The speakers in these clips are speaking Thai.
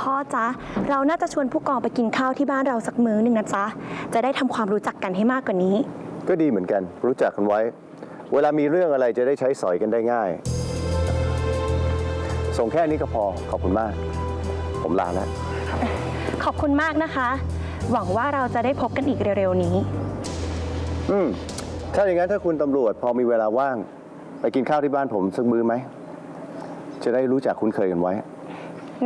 พ่อจ๊ะ เราน่าจะชวนผู้กองไปกินข้าวที่บ้านเราสักมื้อหนึ่งนะจ๊ะ จะได้ทำความรู้จักกันให้มากกว่านี้ ก็ดีเหมือนกัน รู้จักกันไว้ เวลามีเรื่องอะไรจะได้ใช้สอยกันได้ง่าย ส่งแค่นี้ก็พอ ขอบคุณมาก ผมลาแล้ว ขอบคุณมากนะคะ หวังว่าเราจะได้พบกันอีกเร็วๆนี้ อืม ถ้าอย่างนั้นถ้าคุณตำรวจพอมีเวลาว่าง ไปกินข้าวที่บ้านผมสักมื้อไหม จะได้รู้จักคุ้นเคยกันไว้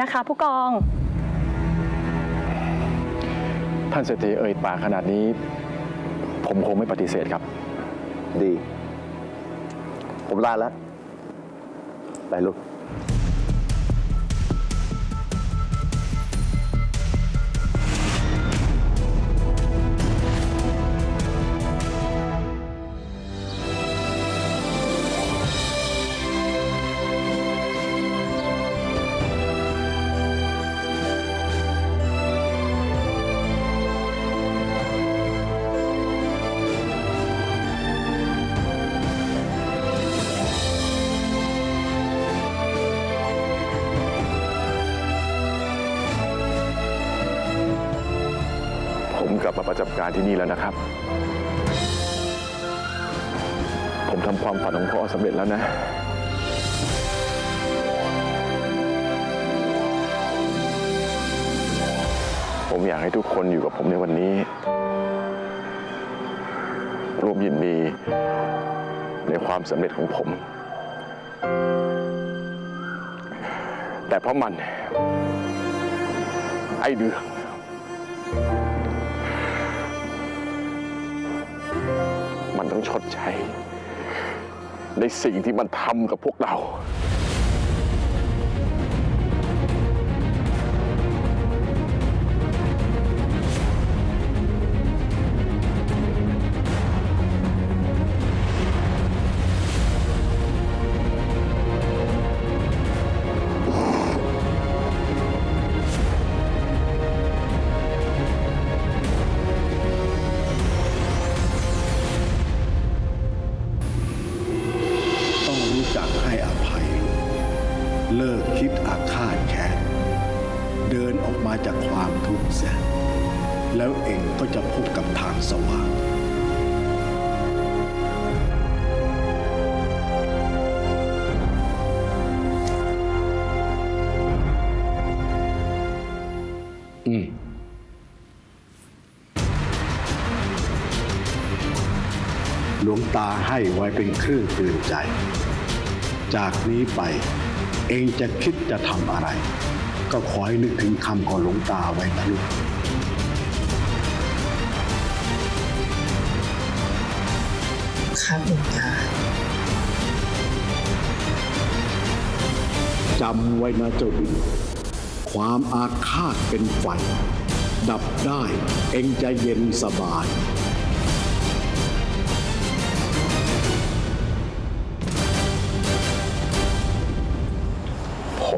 นะคะ ผู้กอง ท่านเศรษฐีเอ่ยปากขนาดนี้ ผมคงไม่ปฏิเสธครับ ดี ผมลาแล้ว ไปลูก กลับมาประจำการที่นี่แล้วนะครับ ผมทำความฝันของพ่อสำเร็จแล้วนะ ผมอยากให้ทุกคนอยู่กับผมในวันนี้ ร่วมยินดีในความสำเร็จของผม แต่เพราะมัน ไอ้เดือ ต้องชดใช้ ในสิ่งที่มันทำกับพวกเรา เลิกคิดอาฆาตแค้นเดินออกมาจากความทุกข์เสียแล้วเองก็จะพบกับทางสว่างหลวงตาให้ไว้เป็นเครื่องเตือนใจ จากนี้ไป เองจะคิดจะทำอะไร ก็ขอให้นึกถึงคำของหลวงตาไว้นะลูกครับหลวงตาจำไว้นะเจ้าดิน ความอาฆาตเป็นไฟ ดับได้เองจะเย็นสบาย